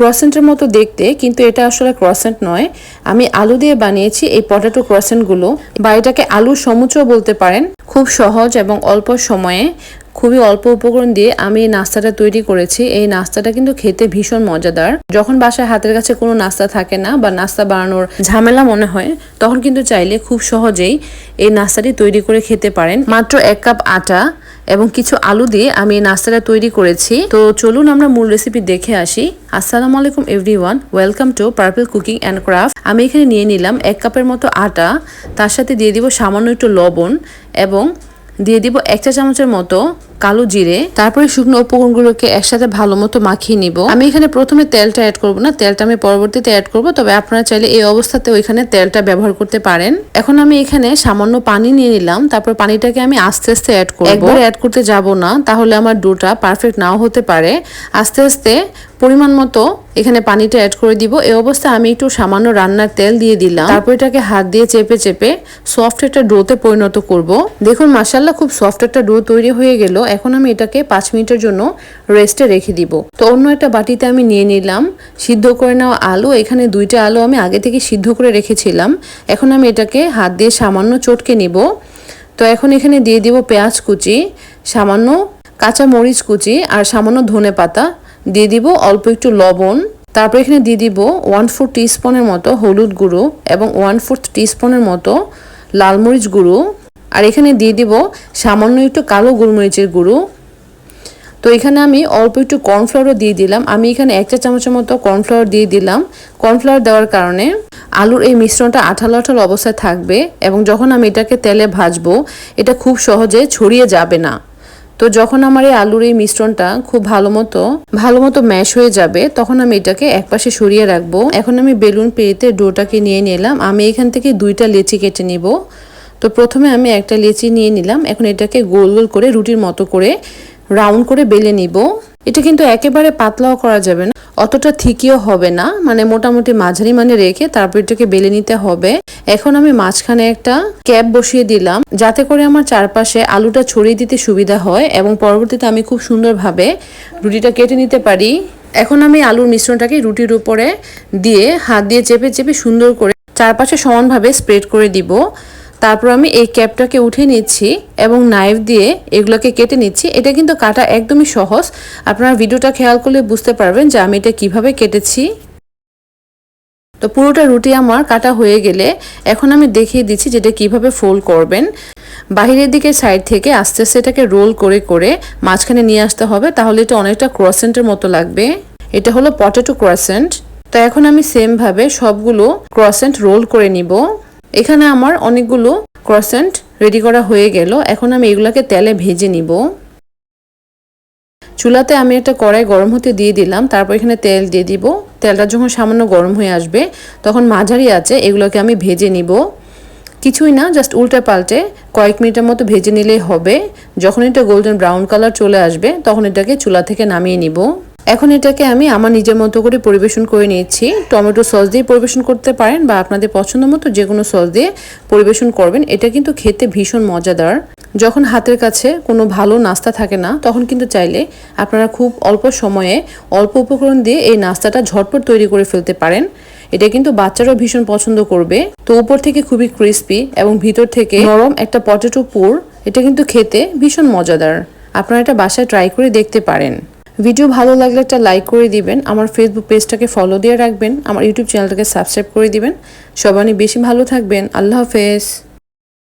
ক্রসেন্টের মতো দেখতে, কিন্তু এটা আসলে ক্রসেন্ট নয়। আমি আলু দিয়ে বানিয়েছি এই পটেটো ক্রসেন্টগুলো বা এটাকে আলুর সমুচও বলতে পারেন। খুব সহজ এবং অল্প সময়ে, খুবই অল্প উপকরণ দিয়ে আমি এই নাস্তাটা তৈরি করেছি। এই নাস্তাটা কিন্তু খেতে ভীষণ মজাদার। যখন বাসায় হাতের কাছে কোনো নাস্তা থাকে না বা নাস্তা বানানোর ঝামেলা মনে হয়, তখন কিন্তু চাইলে খুব সহজেই এই নাস্তাটি তৈরি করে খেতে পারেন। মাত্র এক কাপ আটা এবং কিছু আলু দিয়ে আমি নাস্তাটা তৈরি করেছি। তো চলুন আমরা মূল রেসিপি দেখে আসি। আসসালামু আলাইকুম everyone welcome to purple cooking and craft আমি এখানে নিয়ে নিলাম এক কাপের মতো আটা, তার সাথে দিয়ে দিব সামান্য একটু লবণ এবং দিয়ে দিব এক চা চামচের মতো কালো জিরে, তারপরে শুকনো উপকরণগুলোকে একসাথে ভালো মতো মাখিয়ে নিব। আমি এখানে প্রথমে তেলটা অ্যাড করব না, তেলটা আমি পরবর্তীতে অ্যাড করব, তবে আপনারা চাইলে এই অবস্থাতে ওইখানে তেলটা ব্যবহার করতে পারেন। এখন আমি এখানে সামান্য পানি নিয়ে নিলাম, তারপর পানিটাকে আমি আস্তে আস্তে অ্যাড করব। একবার অ্যাড করতে যাব না, তাহলে আমার ডোটা পারফেক্ট নাও হতে পারে। আস্তে আস্তে পরিমাণ মতো এখানে পানিটা অ্যাড করে দিব। এই অবস্থায় আমি একটু সামান্য রান্নার তেল দিয়ে দিলাম। তারপর এটাকে হাত দিয়ে চেপে চেপে সফট একটা ডোতে পরিণত করব। দেখুন মাসাল্লাহ খুব সফট একটা ডো তৈরি হয়ে গেল। এখন আমি এটাকে পাঁচ মিনিটের জন্য রেস্টে রেখে দিব। তো অন্য একটা বাটিতে আমি নিয়ে নিলাম, সিদ্ধ করে নেওয়া আলু। এখানে দুইটা আলু আমি আগে থেকে সিদ্ধ করে রেখেছিলাম। এখন আমি এটাকে হাত দিয়ে সামান্য চটকে নিব। তো এখন এখানে দিয়ে দিব পেঁয়াজ কুচি, সামান্য কাঁচা মরিচ কুচি আর সামান্য ধনে পাতা দিয়ে দিব অল্প একটু লবণ। তারপর এখানে দিয়ে দিব ওয়ান ফোর টিস্পুনের মতো হলুদ গুঁড়ো এবং ওয়ান ফোর্থ টিস্পুনের মতো লাল মরিচ গুঁড়ো। আর এখানে দিয়ে দিব সামান্য একটু কালো গোলমরিচের গুঁড়ো। তো এখানে আমি অল্প একটু কর্নফ্লাওয়ারও দিয়ে দিলাম। আমি এখানে এক চা চামচের মতো কর্নফ্লাওয়ার দিয়ে দিলাম। কর্নফ্লাওয়ার দেওয়ার কারণে আলুর এই মিশ্রণটা আঠালো আঠালো অবস্থায় থাকবে এবং যখন আমি এটাকে তেলে ভাজবো, এটা খুব সহজে ছড়িয়ে যাবে না। তো যখন আমার এই আলুর এই মিশ্রণটা খুব ভালো মতো ভালো মতো ম্যাশ হয়ে যাবে, তখন আমি এটাকে একপাশে সরিয়ে রাখব। এখন আমি বেলুন পেরিতে ডোটাকে নিয়ে নিলাম। আমি এখান থেকে দুইটা লেচি কেটে নিব। তো প্রথমে আমি একটা লেচি নিয়ে নিলাম। এখন এটাকে গোল গোল করে রুটির মতো করে রাউন্ড করে বেলে নিব। এটা কিন্তু একেবারে পাতলাও করা যাবে না, অতটা থিকিও হবে না। মানে মোটামুটি মাঝারি মানে রেখে তারপর এটাকে বেলে নিতে হবে। এখন আমি মাঝখানে একটা ক্যাপ বসিয়ে দিলাম, যাতে করে আমার চারপাশে আলুটা ছড়িয়ে দিতে সুবিধা হয় এবং পরবর্তীতে আমি খুব সুন্দরভাবে রুটিটা কেটে নিতে পারি। এখন আমি আলুর মিশ্রণটাকে রুটির উপরে দিয়ে হাত দিয়ে চেপে চেপে সুন্দর করে চারপাশে সমানভাবে স্প্রেড করে দিব। তারপর আমি এই ক্যাপটাকে উঠে নিচ্ছি এবং নাইফ দিয়ে এগুলোকে কেটে নিচ্ছি। এটা কিন্তু কাটা একদমই সহজ। আপনারা ভিডিওটা খেয়াল করলে বুঝতে পারবেন যে আমি এটা কীভাবে কেটেছি। তো পুরোটা রুটি আমার কাটা হয়ে গেলে এখন আমি দেখিয়ে দিচ্ছি যেটা কীভাবে ফোল্ড করবেন। বাহিরের দিকে সাইড থেকে আস্তে আস্তে এটাকে রোল করে করে মাঝখানে নিয়ে আসতে হবে, তাহলে এটা অনেকটা ক্রসেন্টের মতো লাগবে। এটা হলো পটেটো ক্রসেন্ট তো এখন আমি সেমভাবে সবগুলো ক্রসেন্ট রোল করে নিব। এখানে আমার অনেকগুলো ক্রসেন্ট রেডি করা হয়ে গেল। এখন আমি এগুলোকে তেলে ভেজে নিব। চুলাতে আমি একটা কড়াই গরম হতে দিয়ে দিলাম, তারপর এখানে তেল দিয়ে দিব। তেলটা যখন সামান্য গরম হয়ে আসবে, তখন মাঝারি আছে, এগুলোকে আমি ভেজে নিব। কিছুই না জাস্ট উল্টে পাল্টে কয়েক মিনিটের মতো ভেজে নিলেই হবে। যখন এটা গোল্ডেন ব্রাউন কালার চলে আসবে, তখন এটাকে চুলা থেকে নামিয়ে নিব। এখন এটাকে আমি আমার নিজের মতো করে পরিবেশন করে নিয়েছি টমেটো সস দিয়ে পরিবেশন করতে পারেন বা আপনাদের পছন্দ মতো যে কোনো সস দিয়ে পরিবেশন করবেন। এটা কিন্তু খেতে ভীষণ মজাদার। যখন হাতের কাছে কোনো ভালো নাস্তা থাকে না, তখন কিন্তু চাইলে আপনারা খুব অল্প সময়ে অল্প উপকরণ দিয়ে এই নাস্তাটা ঝটপট তৈরি করে ফেলতে পারেন। এটা কিন্তু বাচ্চারাও ভীষণ পছন্দ করবে। তো উপর থেকে খুবই ক্রিস্পি এবং ভিতর থেকে নরম একটা পটেটো পুর, এটা কিন্তু খেতে ভীষণ মজাদার। আপনারা এটা বাসায় ট্রাই করে দেখতে পারেন। ভিডিও ভালো লাগলে একটা লাইক করে দিবেন, আমার ফেসবুক পেজটাকে ফলো দিয়ে রাখবেন, আমার ইউটিউব চ্যানেলটাকে সাবস্ক্রাইব করে দিবেন। সবাই বেশি ভালো থাকবেন, আল্লাহ হাফেজ।